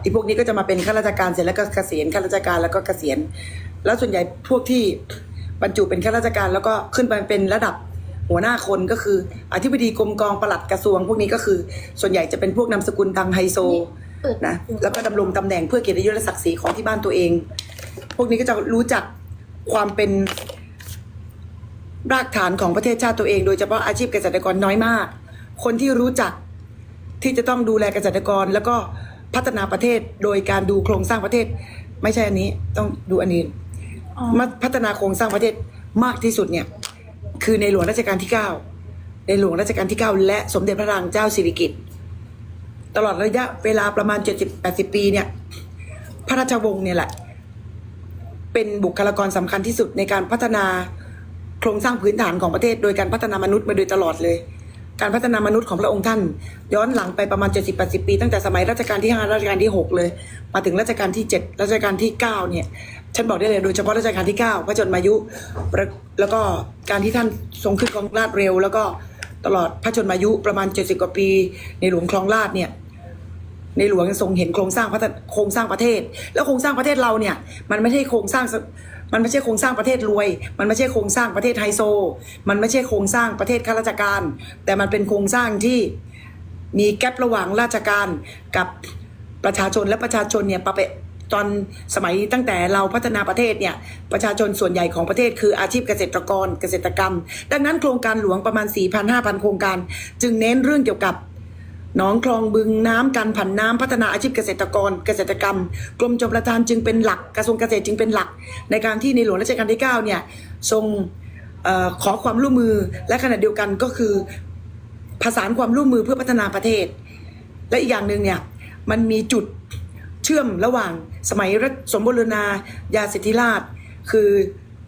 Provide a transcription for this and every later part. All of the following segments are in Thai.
ไอ้พวกนี้ก็จะมาเป็นข้าราชการเสร็จแล้วก็เกษียณข้าราชการแล้วก็เกษียณ แล้วส่วนใหญ่พวกที่บรรจุเป็นข้าราชการแล้วก็ขึ้นไปเป็นระดับหัวหน้าคนก็คือ อธิบดีกรมกองปลัดกระทรวง พวกนี้ก็คือ ส่วนใหญ่จะเป็นพวกนามสกุลทางไฮโซเปิดนะแล้วก็ดำรงตำแหน่งเพื่อเกียรติยศและศักดิ์ศรีของที่บ้านตัวเอง พวกนี้ก็จะรู้จักความเป็นรากฐานของประเทศชาติตัวเอง โดยเฉพาะอาชีพเกษตรกรน้อยมาก คนที่รู้จักที่จะต้องดูแลเกษตรกรแล้วก็ พัฒนาประเทศโดยการดูโครงสร้างประเทศ ไม่ใช่อันนี้ต้องดูอันนี้อ๋อมาพัฒนาโครงสร้างประเทศมากที่สุดเนี่ยคือในหลวงรัชกาลที่ 9 ในหลวงรัชกาลที่ 9 และสมเด็จพระนางเจ้าสิริกิติ์ตลอดระยะเวลาประมาณ 70-80 ปีเนี่ยพระราชวงศ์เนี่ยแหละ เป็นบุคลากรสำคัญที่สุดในการพัฒนาโครงสร้างพื้นฐานของประเทศ โดยการพัฒนามนุษย์มาโดยตลอดเลย การพัฒนามนุษย์ของพระองค์ท่าน ย้อนหลังไปประมาณ 70-80 ปี ตั้งแต่สมัยรัชกาลที่5รัชกาลที่ 6 เลย มาถึงรัชกาลที่ 7 รัชกาลที่ 9 เนี่ย ฉันบอกได้เลยโดยเฉพาะรัชกาลที่ 9 พระชนมายุแล้วก็การที่ท่านทรงขึ้นครองราชเร็ว แล้วก็ตลอดพระชนมายุประมาณ 70 กว่าปี ในหลวงครองราชเนี่ยในหลวงทรงเห็นโครงสร้างพัฒนโครงสร้างประเทศ แล้วโครงสร้างประเทศเราเนี่ย มันไม่ใช่โครงสร้าง มันไม่ใช่โครงสร้างประเทศรวย มันไม่ใช่โครงสร้างประเทศไฮโซ มันไม่ใช่โครงสร้างประเทศข้าราชการ แต่มันเป็นโครงสร้างที่มีแกลบระหว่างราชการกับประชาชนและประชาชนเนี่ยปะเปะตอนสมัยตั้งแต่เราพัฒนาประเทศเนี่ยประชาชนส่วนใหญ่ของประเทศคืออาชีพเกษตรกรเกษตรกรรม ดังนั้นโครงการหลวงประมาณ 4,000-5,000 โครงการ จึงเน้นเรื่องเกี่ยวกับ หนองคลองบึงน้ำการผันน้ำพัฒนาอาชีพเกษตรกรเกษตรกรรม กรมชลประทานจึงเป็นหลักกระทรวงเกษตรจึงเป็นหลัก ในการที่ในหลวงรัชกาลที่9เนี่ยทรงออขอความร่วมมือและขณะเดียวกันก็คือผสานความร่วมมือเพื่อพัฒนาประเทศ และอีกอย่างหนึ่งเนี่ยมันมีจุดเชื่อมระหว่างสมัยรัชสมบูรณาญาสิทธิราช คือ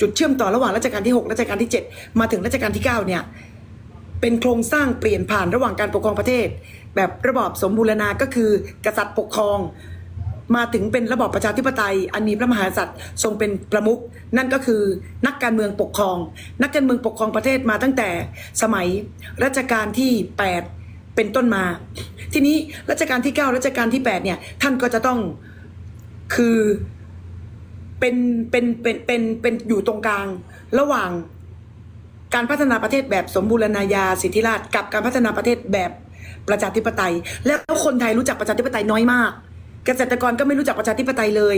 จุดเชื่อมต่อระหว่างรัชกาลที่ 6 รัชกาลที่ 7 มาถึงรัชกาลที่ 9 เนี่ยเป็นโครงสร้างเปลี่ยนผ่านระหว่างการปกครองประเทศ แบบระบอบสมบูรณาก็คือ กษัตริย์ปกครอง มาถึงเป็นระบอบประชาธิปไตย อันมีพระมหากษัตริย์ทรงเป็นประมุขนั่นก็คือนักการเมืองปกครอง นักการเมืองปกครองประเทศมาตั้งแต่สมัยรัชกาลที่ 8 เป็นต้นมา ทีนี้รัชกาลที่ 9 รัชกาลที่ 8 เนี่ย ท่านก็จะต้องคือเป็นเป็นเป็นเป็นเป็นอยู่ตรงกลางระหว่างการพัฒนาประเทศแบบสมบูรณาญาสิทธิราชกับการพัฒนาประเทศแบบ ประชาธิปไตย แล้วคนไทยรู้จักประชาธิปไตยน้อยมาก เกษตรกรก็ไม่รู้จักประชาธิปไตยเลย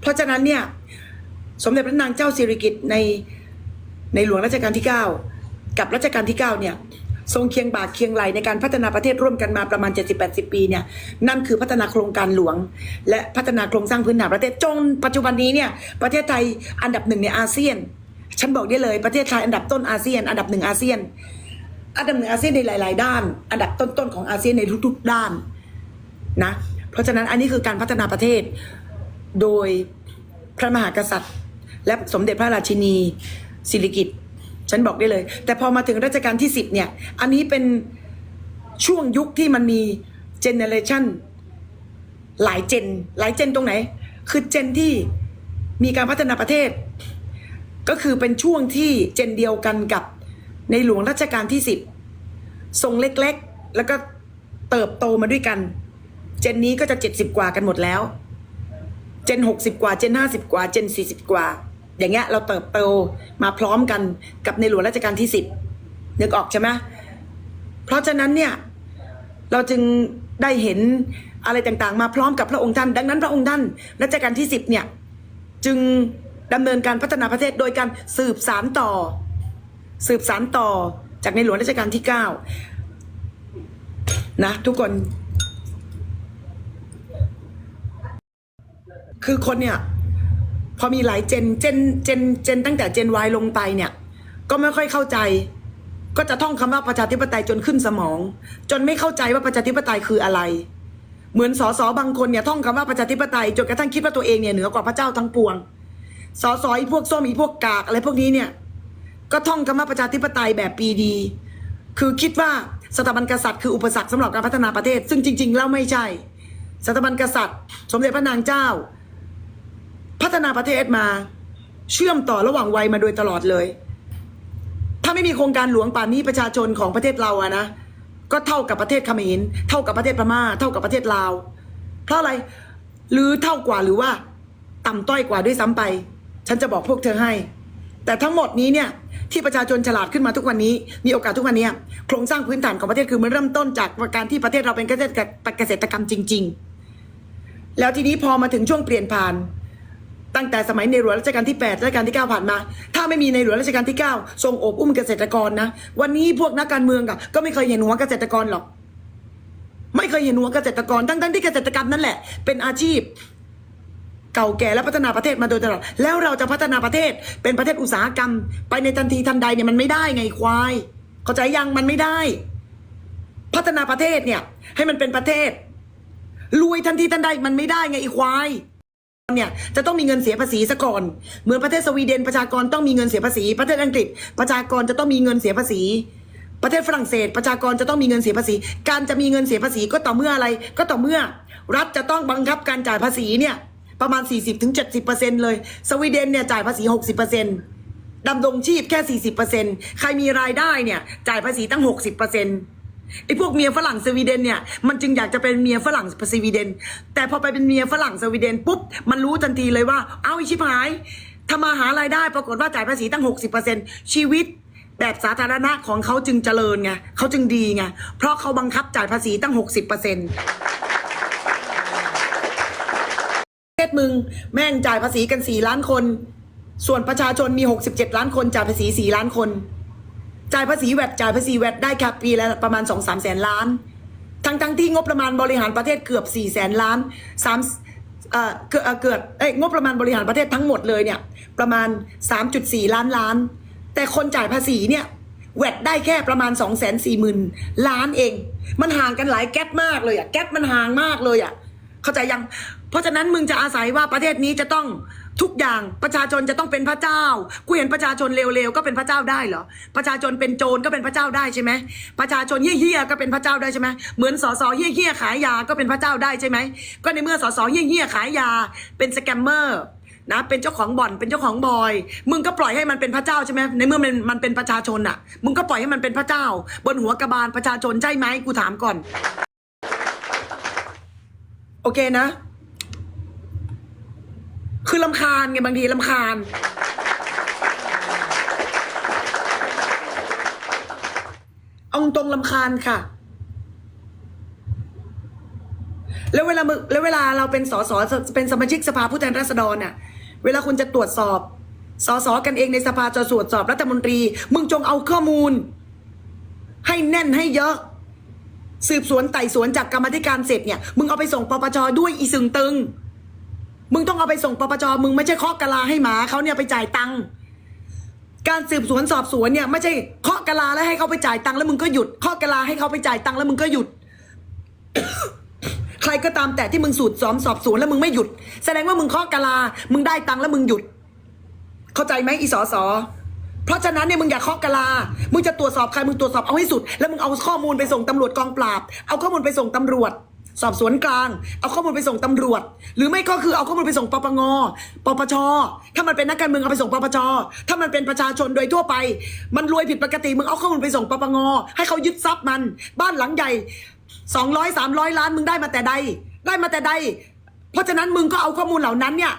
เพราะฉะนั้นเนี่ยสมเด็จพระนางเจ้าสิริกิติ์ในในหลวงรัชกาลที่ 9 กับรัชกาลที่9เนี่ยทรงเคียงบ่าเคียงไหลในการพัฒนาประเทศร่วมกันมาประมาณ 70-80 ปีเนี่ยนั่นคือพัฒนาโครงการหลวง และพัฒนาโครงสร้างพื้นฐานประเทศจนปัจจุบันนี้เนี่ยประเทศไทยอันดับหนึ่งในอาเซียน ฉันบอกได้เลยประเทศไทยอันดับต้นอาเซียน อันดับหนึ่งอาเซียน อันดับหนึ่งอาเซียนในหลาย ๆ ด้าน อันดับต้น ๆ ของอาเซียนในทุก ๆ ด้านนะ เพราะฉะนั้นอันนี้คือการพัฒนาประเทศ โดยพระมหากษัตริย์ และสมเด็จพระราชินีสิริกิติ์ฉันบอกได้เลย แต่พอมาถึงรัชกาลที่สิบเนี่ย อันนี้เป็นช่วงยุคที่มันมีเจเนเรชันหลายเจน หลายเจนตรงไหน คือเจนที่มีการพัฒนาประเทศ ก็คือเป็นช่วงที่เจนเดียวกันกับ ในหลวงรัชกาลที่สิบทรงเล็กๆ แล้วก็เติบโตมาด้วยกัน เจนนี้ก็จะเจ็ดสิบกว่ากันหมดแล้ว เจนหกสิบกว่า เจนห้าสิบกว่า เจนสี่สิบกว่า อย่างเงี้ย เราเติบโตมาพร้อมกันกับในหลวงรัชกาลที่สิบนึกออกใช่ไหมเพราะฉะนั้นเนี่ย เราจึงได้เห็นอะไรต่างๆ มาพร้อมกับพระองค์ท่าน ดังนั้นพระองค์ท่านรัชกาลที่สิบเนี่ย จึงดำเนินการพัฒนาประเทศโดยการสืบสารต่อ สืบสารต่อจากในหลวงรัชกาลที่เก้านะ ทุกคน คือคนเนี่ย พอมีหลายเจนเจนเจนเจนตั้งแต่เจนวายลงไปเนี่ย ก็ไม่ค่อยเข้าใจ ก็จะท่องคำว่าประชาธิปไตยจนขึ้นสมอง จนไม่เข้าใจว่าประชาธิปไตยคืออะไรเหมือนสสบางคนเนี่ยท่องคำว่าประชาธิปไตยจนกระทั่งคิดว่าตัวเองเนี่ยเหนือกว่าพระเจ้าทั้งปวงสสอีพวกส้มอีพวกกากอะไรพวกนี้เนี่ย ก็ท่องคำว่าประชาธิปไตยแบบปีดี คือคิดว่าสถาบันกษัตริย์คืออุปสรรคสำหรับการพัฒนาประเทศ ซึ่งจริง ๆ แล้วไม่ใช่ สถาบันกษัตริย์ สมเด็จพระนางเจ้า พัฒนาประเทศมา เชื่อมต่อระหว่างวัยมาโดยตลอดเลย ถ้าไม่มีโครงการหลวงป่านนี้ประชาชนของประเทศเราอะนะก็เท่ากับประเทศเขมรเท่ากับประเทศพม่า เท่ากับประเทศลาว เพราะอะไรหรือเท่ากว่าหรือว่า ต่ำต้อยกว่าด้วยซ้ำไป ฉันจะบอกพวกเธอให้ แต่ทั้งหมดนี้เนี่ย ที่ประชาชนฉลาดขึ้นมาทุกวันนี้ มีโอกาสทุกวันนี้โครงสร้างพื้นฐานของประเทศคือมันเริ่มต้นจากการที่ประเทศเราเป็นเกษตรเกษตรกรรมจริง ๆ แล้วทีนี้พอมาถึงช่วงเปลี่ยนผ่าน ตั้งแต่สมัยในหลวงรัชกาลที่8รัชกาลที่ 9 ผ่านมา ถ้าไม่มีในหลวงรัชกาลที่ 9 ทรงโอบอุ้มเกษตรกรนะ วันนี้พวกนักการเมืองก็ไม่เคยเห็นหัวเกษตรกรหรอกไม่เคยเห็นหัวเกษตรกรทั้งๆที่เกษตรกรรมนั่นแหละเป็นอาชีพ เก่าแก่และพัฒนาประเทศมาโดยตลอดแล้วเราจะพัฒนาประเทศเป็นประเทศอุตสาหกรรม ไปในทันทีทันใดเนี่ยมันไม่ได้ไงควาย เข้าใจยังมันไม่ได้ พัฒนาประเทศเนี่ย ให้มันเป็นประเทศรวยทันทีทันใดมันไม่ได้ไงอีควายเนี่ยจะต้องมีเงินเสียภาษีซะก่อน เหมือนประเทศสวีเดนประชากรต้องมีเงินเสียภาษี ประเทศอังกฤษ ประชากรจะต้องมีเงินเสียภาษี ประเทศฝรั่งเศส ประชากรจะต้องมีเงินเสียภาษี การจะมีเงินเสียภาษีก็ต่อเมื่ออะไร ก็ต่อเมื่อ รัฐจะต้องบังคับการจ่ายภาษีเนี่ย ประมาณ 40-70%เลย สวีเดนเนี่ยจ่ายภาษี 60%ดำรงชีพแค่ 40%ใครมีรายได้เนี่ยจ่ายภาษีตั้ง 60%ไอ้พวกเมียฝรั่งสวีเดนเนี่ยมันจึงอยากจะเป็นเมียฝรั่งสวีเดน แต่พอไปเป็นเมียฝรั่งสวีเดนปุ๊บมันรู้ทันทีเลยว่า เอาไอชิบหายทำมาหารายได้ปรากฏว่าจ่ายภาษีตั้ง 60%ชีวิตแบบสาธารณะของเขาจึงเจริญไงเขาจึงดีไงเพราะเขาบังคับจ่ายภาษีตั้ง 60%ประ เทศมึงแม่งจ่ายภาษีกัน4ล้านคน ส่วนประชาชนมี67ล้านคนจ่ายภาษี4ล้านคน จ่ายภาษีแวดจ่ายภาษีแวดได้แค่ปีละประมาณ2 3แสนล้าน ทั้งทั้งที่งบประมาณบริหารประเทศเกือบ4แสนล้าน3เอ่อเกือบเอ่อเกือบเอ้ยงบประมาณบริหารประเทศทั้งหมดเลยเนี่ยประมาณ 3.4 ล้านล้าน แต่คนจ่ายภาษีเนี่ยแวดได้แค่ประมาณ 2 4 0 0 0 0 ล้านเอง มันห่างกันหลายแก๊ปมากเลยอะแก๊ปมันห่างมากเลยอะ เข้าใจยัง เพราะฉะนั้นมึงจะอาศัยว่าประเทศนี้จะต้องทุกอย่างประชาชนจะต้องเป็นพระเจ้ากูเห็นประชาชนเร็วๆก็เป็นพระเจ้าได้เหรอประชาชนเป็นโจรก็เป็นพระเจ้าได้ใช่ไหมประชาชนเฮี้ยๆก็เป็นพระเจ้าได้ใช่ไหมเหมือนสสเฮี้ยๆขายยาก็เป็นพระเจ้าได้ใช่ไหมก็ในเมื่อสสเฮี้ยๆขายยา เป็นสแกมเมอร์นะเป็นเจ้าของบ่อนเป็นเจ้าของบอย มึงก็ปล่อยให้มันเป็นพระเจ้าใช่ไหมในเมื่อมันมันเป็นประชาชนอะ มึงก็ปล่อยให้มันเป็นพระเจ้า บนหัวกระบาลประชาชนใช่ไหมกูถามก่อน โอเคนะ คือลำคาญไงบางทีลำคาญ เอาตรงลำคาญค่ะ แล้วเวลามึแล้วเวลาเราเป็นสสเป็นสมาชิกสภาผู้แทนราษฎรน่ะ เวลาคุณจะตรวจสอบสสกันเองในสภาจะตรวจสอบรัฐมนตรี มึงจงเอาข้อมูล ให้แน่นให้เยอะ สืบสวนไต่สวนจากกรรมธิการเสร็จเนี่ยมึงเอาไปส่งปปชด้วยอีสึงตึง มึงต้องเอาไปส่งปปชมึงไม่ใช่เคาะกะลาให้หมาเขาเนี่ยไปจ่ายตังค์การสืบสวนสอบสวนเนี่ยไม่ใช่เคาะกะลาแล้วให้เขาไปจ่ายตังค์แล้วมึงก็หยุดเคาะกะลาให้เขาไปจ่ายตังค์แล้วมึงก็หยุด ใครก็ตามแต่ที่มึงสูตรสอมสอบสวนแล้วมึงไม่หยุด แสดงว่ามึงเคาะกะลา มึงได้ตังค์แล้วมึงหยุด เข้าใจไหมอีสอสอ เพราะฉะนั้นเนี่ยมึงอย่าเคาะกะลา มึงจะตรวจสอบใครมึงตรวจสอบเอาให้สุด แล้วมึงเอาข้อมูลไปส่งตำรวจกองปราบ เอาข้อมูลไปส่งตำรวจ สอบสวนกลาง เอาข้อมูลไปส่งตำรวจ หรือไม่ก็คือเอาข้อมูลไปส่งปปง ปปช ถ้ามันเป็นนักการเมืองเอาไปส่งปปช ถ้ามันเป็นประชาชนโดยทั่วไป มันรวยผิดปกติมึงเอาข้อมูลไปส่งปปง ให้เขายึดทรัพย์มัน บ้านหลังใหญ่สองร้อยสามร้อยล้านมึงได้มาแต่ใด ได้มาแต่ใด เพราะฉะนั้นมึงก็เอาข้อมูลเหล่านั้นเนี่ย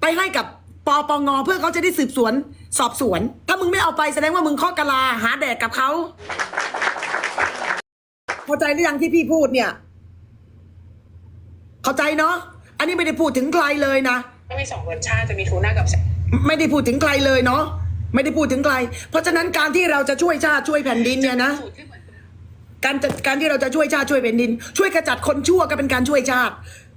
ไปให้กับ ปปงเพื่อเขาจะได้สืบสวน สอบสวน ถ้ามึงไม่เอาไปแสดงว่ามึงข้อกะลาหาแดกกับเขาเข้าใจหรือยังที่พี่พูดเนี่ย เข้าใจเนาะอันนี้ไม่ได้พูดถึงใครเลยนะก็มีสองรสชาติจะมีทูน่ากับแซลมอนไม่ได้พูดถึงใครเลยเนาะไม่ได้พูดถึงใคร เพราะฉะนั้นการที่เราจะช่วยชาติช่วยแผ่นดินเนี่ยนะสูตรที่เหมือนกันการจัดการที่เราจะช่วยชาติช่วยแผ่นดิน ช่วยขจัดคนชั่วก็เป็นการช่วยชาติ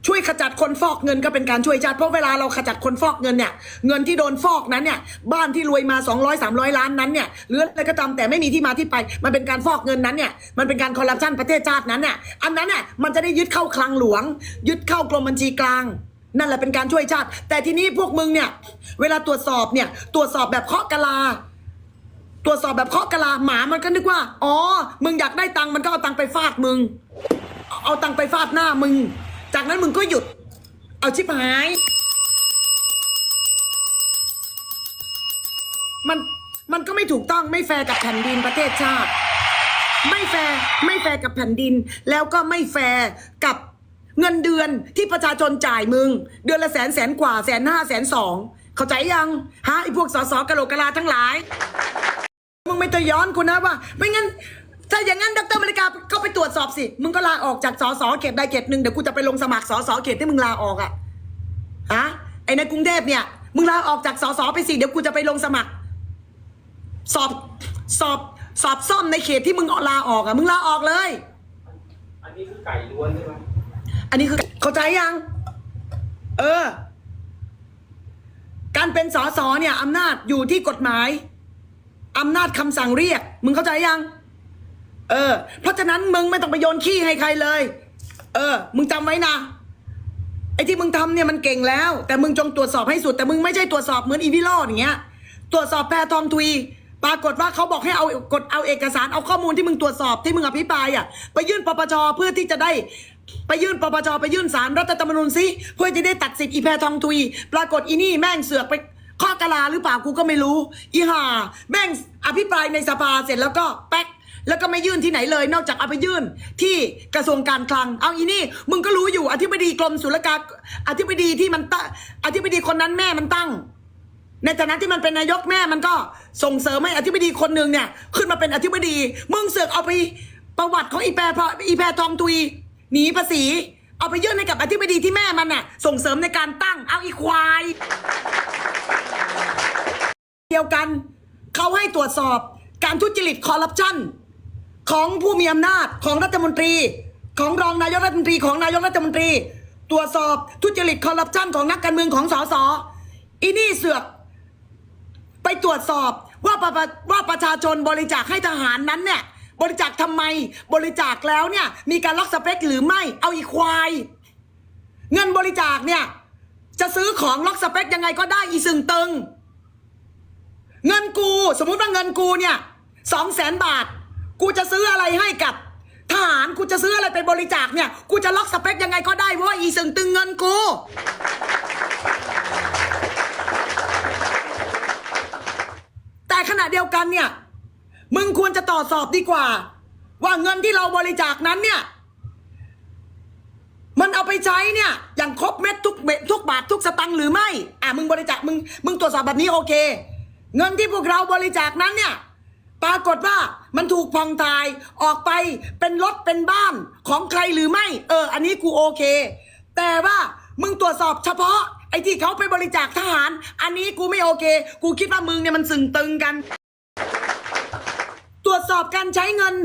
ช่วยขจัดคนฟอกเงินก็เป็นการช่วยชาติเพราะเวลาเราขจัดคนฟอกเงินเนี่ยเงินที่โดนฟอกนั้นเนี่ยบ้านที่รวยมา 200 300 ล้านนั้นเนี่ยหรืออะไรก็ตามแต่ไม่มีที่มาที่ไป มันเป็นการฟอกเงินนั้นเนี่ยมันเป็นการคอร์รัปชันประเทศชาตินั้นเนี่ยอันนั้นเนี่ยมันจะได้ยึดเข้าคลังหลวง ยึดเข้ากรมบัญชีกลาง นั่นแหละเป็นการช่วยชาติ แต่ทีนี้พวกมึงเนี่ยเวลาตรวจสอบเนี่ยตรวจสอบแบบเคาะกะลาตรวจสอบแบบเคาะกะลาหมามันก็นึกว่า อ๋อ มึงอยากได้ตังค์มันก็เอาตังค์ไปฟาดมึง เอาตังค์ไปฟาดหน้ามึง จากนั้นมึงก็หยุด เอาชิบหาย มันมันก็ไม่ถูกต้องไม่แฟร์กับแผ่นดินประเทศชาติ ไม่แฟร์ไม่แฟร์กับแผ่นดิน แล้วก็ไม่แฟร์กับเงินเดือนที่ประชาชนจ่ายมึง เดือนละแสนแสนกว่าแสนห้าแสนสองเข้าใจยังฮะไอพวกสสกะโหลกกะลาทั้งหลายมึงไม่ต้องย้อนกูนะว่า ไม่งั้น ถ้าอย่างนั้นดรมาริกาก็ไปตรวจสอบสิ มึงก็ลาออกจากสสเขตใดเขตหนึ่งเดี๋ยวกูจะไปลงสมัครสสเขตที่มึงลาออกอะฮะไอในกรุงเทพเนี่ย มึงลาออกจากสสไปสิเดี๋ยวกูจะไปลงสมัคร สอบสอบสอบซ่อมในเขตที่มึงลาออกอะมึงลาออกเลย อันนี้คือไก่ล้วนใช่ไหมอันนี้คือเข้าใจยัง เออ การเป็นสสเนี่ยอำนาจอยู่ที่กฎหมายอำนาจคำสั่งเรียก มึงเข้าใจยัง เออ เพราะฉะนั้นมึงไม่ต้องไปโยนขี้ให้ใครเลย เออ มึงจำไว้นะไอ้ที่มึงทำเนี่ยมันเก่งแล้ว แต่มึงจงตรวจสอบให้สุด แต่มึงไม่ใช่ตรวจสอบเหมือนอีวิโรจน์อย่างเงี้ย ตรวจสอบแพรทองทุยปรากฏว่าเขาบอกให้เอากดเอาเอกสารเอาข้อมูลที่มึงตรวจสอบที่มึงอภิปรายอะไปยื่นปปชเพื่อที่จะได้ ไปยื่นปปชไปยื่นสารรัฐธรรมนูญซิเพื่อจะได้ตัดสิทธิ์อีแพรทองทุยปรากฏอีนี่แม่งเสือกไปข้อกลาหรือเปล่ากูก็ไม่รู้ อีห่าแม่งอภิปรายในสภาเสร็จแล้วก็แป๊ก แล้วก็ไม่ยื่นที่ไหนเลย นอกจากเอาไปยื่นที่กระทรวงการคลัง เอาอีนี่ มึงก็รู้อยู่อธิบดีกรมศุลกากอธิบดีที่มันตั้งอธิบดีคนนั้นแม่มันตั้ง ในฐานะที่มันเป็นนายกแม่มันก็ส่งเสริมให้อธิบดีคนหนึ่งเนี่ย ขึ้นมาเป็นอธิบดี มึงเสือกเอาไปประวัติของอีแปรพออีแพรทองทุยหนีภาษี เอาไปยื่นให้กับอธิบดีที่แม่มันน่ะ ส่งเสริมในการตั้งเอาอีควายเดียวกันเขาให้ตรวจสอบการทุจริตคอร์รัปชัน ของผู้มีอำนาจของรัฐมนตรี ของรองนายกรัฐมนตรีของนายกรัฐมนตรี ตรวจสอบทุจริตคอร์รัปชันของนักการเมืองของสสอีนี่เสือก ไปตรวจสอบว่าประว่าประชาชนบริจาคให้ทหารนั้นเนี่ย บริจาคทำไมบริจาคแล้วเนี่ย มีการล็อกสเปคหรือไม่เอาอีควาย เงินบริจาคเนี่ย จะซื้อของล็อกสเปคยังไงก็ได้อีสึงตึง เงินกู สมมุติว่าเงินกูเนี่ยสองแสนบาท กูจะซื้ออะไรให้กับทหารกูจะซื้ออะไรไปบริจาคเนี่ย กูจะล็อกสเปคยังไงก็ได้เพราะว่าอีสึงตึงเงินกู แต่ขณะเดียวกันเนี่ย มึงควรจะตรวจสอบดีกว่า ว่าเงินที่เราบริจาคนั้นเนี่ย มันเอาไปใช้เนี่ย อย่างครบเม็ดทุกเม็ดทุกบาททุกสตังค์หรือไม่ อะมึงบริจาคมึงมึงตรวจสอบแบบนี้โอเค เงินที่พวกเราบริจาคนั้นเนี่ย ปรากฏว่ามันถูกพองทายออกไปเป็นรถเป็นบ้านของใครหรือไม่ เออ อันนี้กูโอเค แต่ว่ามึงตรวจสอบเฉพาะ ไอ้ที่เขาไปบริจาคทหาร อันนี้กูไม่โอเค กูคิดว่ามึงเนี่ยมันสึงตึงกัน ตรวจสอบการใช้เงิน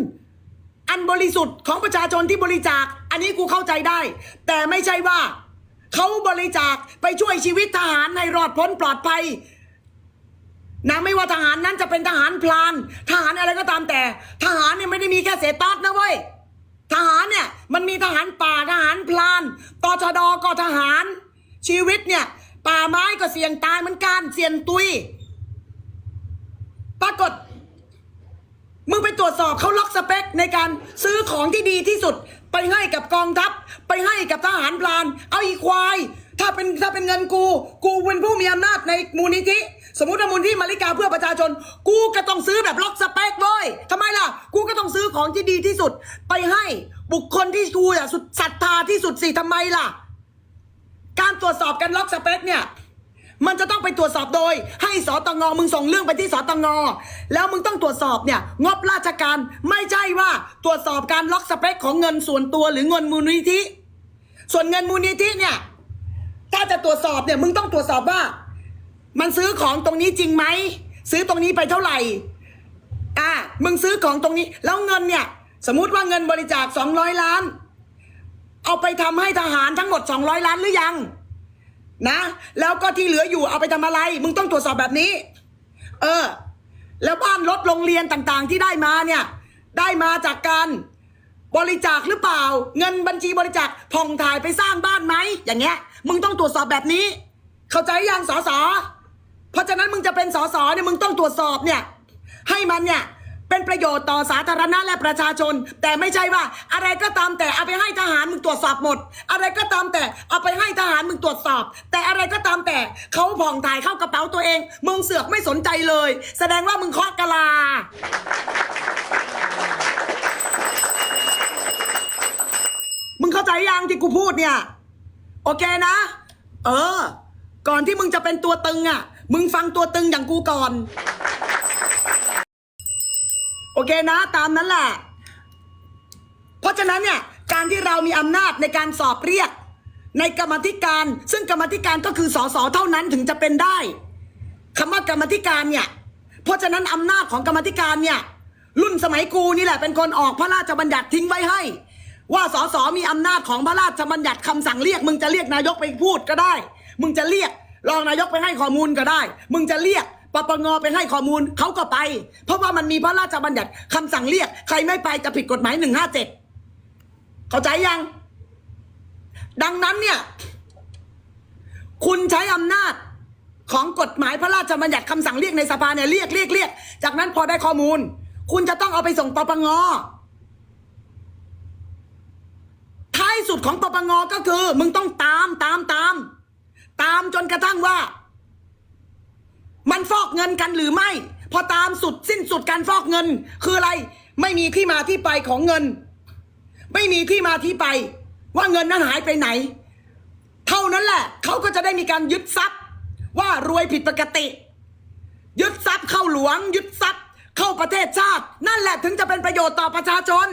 อันบริสุทธิ์ของประชาชนที่บริจาค อันนี้กูเข้าใจได้ แต่ไม่ใช่ว่าเขาบริจาคไปช่วยชีวิตทหารให้รอดพ้นปลอดภัย นะไม่ว่าทหารนั้นจะเป็นทหารพลานทหารอะไรก็ตามแต่ ทหารเนี่ยไม่ได้มีแค่เศษตอดนะเว้ยทหารเนี่ยมันมีทหารป่าทหารพลานตชดก็ทหาร ชีวิตเนี่ย ป่าไม้ก็เสี่ยงตายเหมือนกันเสี่ยงตุย ปรากฏมึงไปตรวจสอบเขาล็อกสเปคในการซื้อของที่ดีที่สุด ไปให้กับกองทัพ ไปให้กับทหารพลาน เอาอีควาย ถ้าเป็นถ้าเป็นเงินกู กูเป็นผู้มีอำนาจในมูลนิธิ สมมติว่ามูลที่มาริกาเพื่อประชาชน กูก็ต้องซื้อแบบล็อกสเปคเว้ยทำไมล่ะ กูก็ต้องซื้อของที่ดีที่สุด ไปให้บุคคลที่กูอะสุดศรัทธาที่สุดสิทำไมล่ะ การตรวจสอบการล็อกสเปคเนี่ยมันจะต้องไปตรวจสอบโดย ให้สตงมึงส่งเรื่องไปที่สตงแล้วมึงต้องตรวจสอบเนี่ย งบราชการไม่ใช่ว่าตรวจสอบการล็อกสเปคของเงินส่วนตัวหรือเงินมูลนิธิ ส่วนเงินมูลนิธิเนี่ย ถ้าจะตรวจสอบเนี่ยมึงต้องตรวจสอบว่า มันซื้อของตรงนี้จริงไหมซื้อตรงนี้ไปเท่าไหร่ อ่า มึงซื้อของตรงนี้ แล้วเงินเนี่ย สมมุติว่าเงินบริจาคสองร้อยล้าน เอาไปทำให้ทหารทั้งหมดสองร้อยล้านหรือยัง นะ แล้วก็ที่เหลืออยู่เอาไปทำอะไร มึงต้องตรวจสอบแบบนี้ เออ แล้วบ้านรถโรงเรียนต่างๆ ที่ได้มาเนี่ย ได้มาจากการ บริจาคหรือเปล่า เงินบัญชีบริจาคผ่องถ่ายไปสร้างบ้านไหมอย่างเงี้ย มึงต้องตรวจสอบแบบนี้ เข้าใจยังสอสอเพราะฉะนั้นมึงจะเป็นสอสอเนี่ยมึงต้องตรวจสอบเนี่ย ให้มันเนี่ยเป็นประโยชน์ต่อสาธารณะและประชาชน แต่ไม่ใช่ว่า อะไรก็ตามแต่เอาไปให้ทหารมึงตรวจสอบหมด อะไรก็ตามแต่เอาไปให้ทหารมึงตรวจสอบ แต่อะไรก็ตามแต่เขาผ่องถ่ายเข้ากระเป๋าตัวเองมึงเสือกไม่สนใจเลย แสดงว่ามึงเคาะกะลา มึง เข้าใจ ยังที่กูพูดเนี่ย โอเคนะ เออ ก่อนที่มึงจะเป็นตัวตึงอะ มึงฟังตัวตึงอย่างกูก่อน โอเคนะ ตามนั้นแหละ เพราะฉะนั้นเนี่ย การที่เรามีอำนาจในการสอบเรียก ในกรรมธิการ ซึ่งกรรมธิการก็คือสสเท่านั้นถึงจะเป็นได้คำว่ากรรมธิการเนี่ย เพราะฉะนั้นอำนาจของกรรมธิการเนี่ยรุ่นสมัยกูนี่แหละเป็นคนออกพระราชบัญญัติทิ้งไว้ให้ ว่าสสมีอำนาจของพระราชบัญญัติคำสั่งเรียก มึงจะเรียกนายกไปพูดก็ได้ มึงจะเรียกรองนายกไปให้ข้อมูลก็ได้ มึงจะเรียกปปงไปให้ข้อมูลเขาก็ไป เพราะว่ามันมีพระราชบัญญัติคำสั่งเรียก ใครไม่ไปจะผิดกฎหมายหนึ่งห้าเจ็ดเข้าใจยัง ดังนั้นเนี่ย คุณใช้อำนาจของกฎหมายพระราชบัญญัติคำสั่งเรียกในสภาเนี่ยเรียกเรียกเรียกจากนั้นพอได้ข้อมูล คุณจะต้องเอาไปส่งปปง ท้ายสุดของปปงก็คือ มึงต้องตามตามตาม ตามจนกระทั่งว่า มันฟอกเงินกันหรือไม่ พอตามสุดสิ้นสุดการฟอกเงิน คืออะไร ไม่มีที่มาที่ไปของเงิน ไม่มีที่มาที่ไป ว่าเงินนั้นหายไปไหน เท่านั้นแหละเขาก็จะได้มีการยึดทรัพย์ ว่ารวยผิดปกติ ยึดทรัพย์เข้าหลวง ยึดทรัพย์ เข้าประเทศชาติ นั่นแหละถึงจะเป็นประโยชน์ต่อประชาชน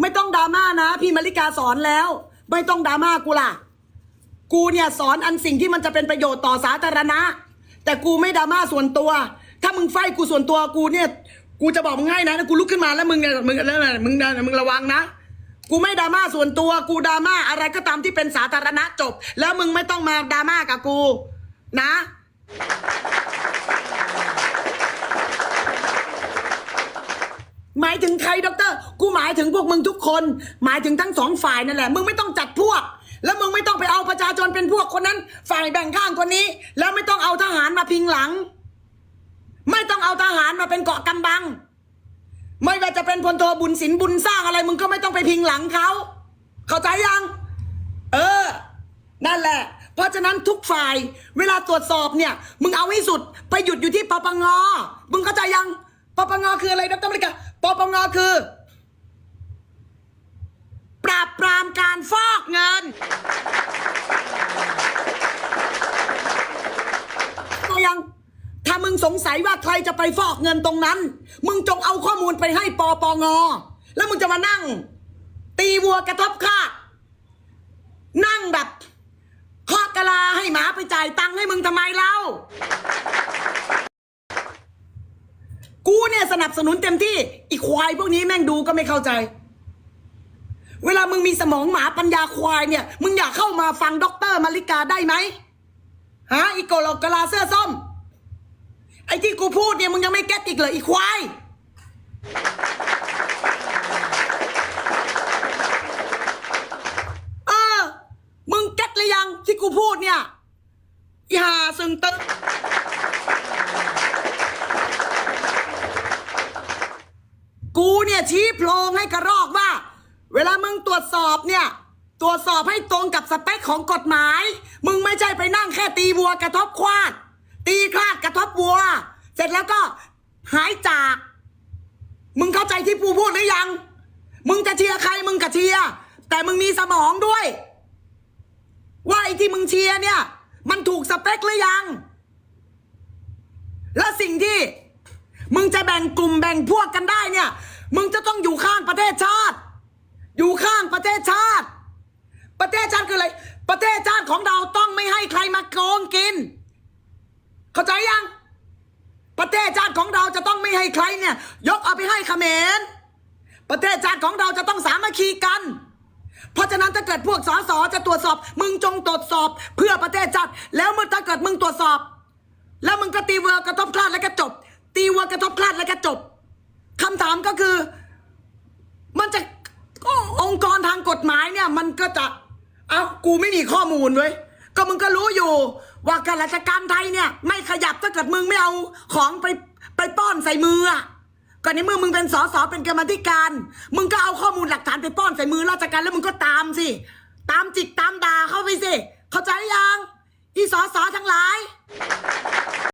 ไม่ต้องดราม่านะ พี่มาริกาสอนแล้ว ไม่ต้องดราม่ากูล่ะ กูเนี่ยสอนอันสิ่งที่มันจะเป็นประโยชน์ต่อสาธารณะ แต่กูไม่ดราม่าส่วนตัว ถ้ามึงไฟกูส่วนตัวกูเนี่ย กูจะบอกมึงง่ายนะกูลุกขึ้นมาแล้วมึงเนี่ยมึงแล้วมึงมึงระวังนะกูไม่ดราม่าส่วนตัว กูดราม่าอะไรก็ตามที่เป็นสาธารณะจบ แล้วมึงไม่ต้องมาดราม่ากับกู นะ หมายถึงใครด็อกเตอร์กูหมายถึงพวกมึงทุกคน หมายถึงทั้งสองฝ่ายนั่นแหละ มึงไม่ต้องจัดพวก แล้วมึงไม่ต้องไปเอาประชาชนเป็นพวกคนนั้น ฝ่ายแบ่งข้างคนนี้ แล้วไม่ต้องเอาทหารมาพิงหลัง ไม่ต้องเอาทหารมาเป็นเกาะกำบัง ไม่ว่าจะเป็นพลโทบุญศิลป์บุญสร้างอะไร มึงก็ไม่ต้องไปพิงหลังเขาเข้าใจยัง เออ นั่นแหละ เพราะฉะนั้นทุกฝ่าย เวลาตรวจสอบเนี่ย มึงเอาให้สุด ไปหยุดอยู่ที่ปปงมึงเข้าใจยังปปงคืออะไรดรมริกา ปปงคือ ปราบปรามการฟอกเงินเข้ายังถ้ามึงสงสัยว่าใครจะไปฟอกเงินตรงนั้น มึงจงเอาข้อมูลไปให้ปปงแล้วมึงจะมานั่ง ตีวัวกระทบคาดนั่งแบบเคาะกะลาให้หมาไปจ่ายตังค์ให้มึงทำไมเล่า กูเนี่ยสนับสนุนเต็มที่อีควายพวกนี้แม่งดูก็ไม่เข้าใจ เวลามึงมีสมองหมาปัญญาควายเนี่ย มึงอยากเข้ามาฟังด็อกเตอร์มาริกาได้ไหมฮะอีโกโลกะลาเสื้อส้ม ไอ้ที่กูพูดเนี่ยมึงยังไม่เก็ตอีกเหรออีควายเออมึงเก็ตหรือยังที่กูพูดเนี่ยอีห่าซึ่งตึ๊ กูเนี่ยชี้โพรงให้กระรอกว่า เวลามึงตรวจสอบเนี่ยตรวจสอบให้ตรงกับสเปคของกฎหมาย มึงไม่ใช่ไปนั่งแค่ตีวัวกระทบควาด ตีคลาดกระทบวัว เสร็จแล้วก็หายจาก มึงเข้าใจที่ปูพูดหรือยัง มึงจะเชียร์ใครมึงก็เชียร์แต่มึงมีสมองด้วย ว่าไอ้ที่มึงเชียร์เนี่ย มันถูกสเปคหรือยัง และสิ่งที่ มึงจะแบ่งกลุ่มแบ่งพวกกันได้เนี่ย มึงจะต้องอยู่ข้างประเทศชาติ อยู่ข้างประเทศชาติ ประเทศชาติคืออะไร ประเทศชาติของเราต้องไม่ให้ใครมาโกงกิน เข้าใจยัง ประเทศชาติของเราจะต้องไม่ให้ใครเนี่ย ยกเอาไปให้เขมร ประเทศชาติของเราจะต้องสามัคคีกันเพราะฉะนั้นถ้าเกิดพวกสสจะตรวจสอบ มึงจงตรวจสอบ เพื่อประเทศชาติแล้วเมื่อถ้าเกิดมึงตรวจสอบ แล้วมึงก็ตีเวอร์กระทบคลาดแล้วก็จบ ตีวอร์กระทบคลาดแล้วก็จบคำถามก็คือ มันจะองค์กรทางกฎหมายเนี่ย มันก็จะเอากูไม่มีข้อมูลเว้ยก็มึงก็รู้อยู่ ว่าการราชการไทยเนี่ย ไม่ขยับถ้าเกิดมึงไม่เอาของไปไปป้อนใส่มืออะก็ในเมื่อมึงเป็นสสเป็นกรรมธิการ มึงก็เอาข้อมูลหลักฐานไปป้อนใส่มือราชการแล้วมึงก็ตามสิ ตามจิกตามด่าเข้าไปสิ เข้าใจยังอีสอสอทั้งหลาย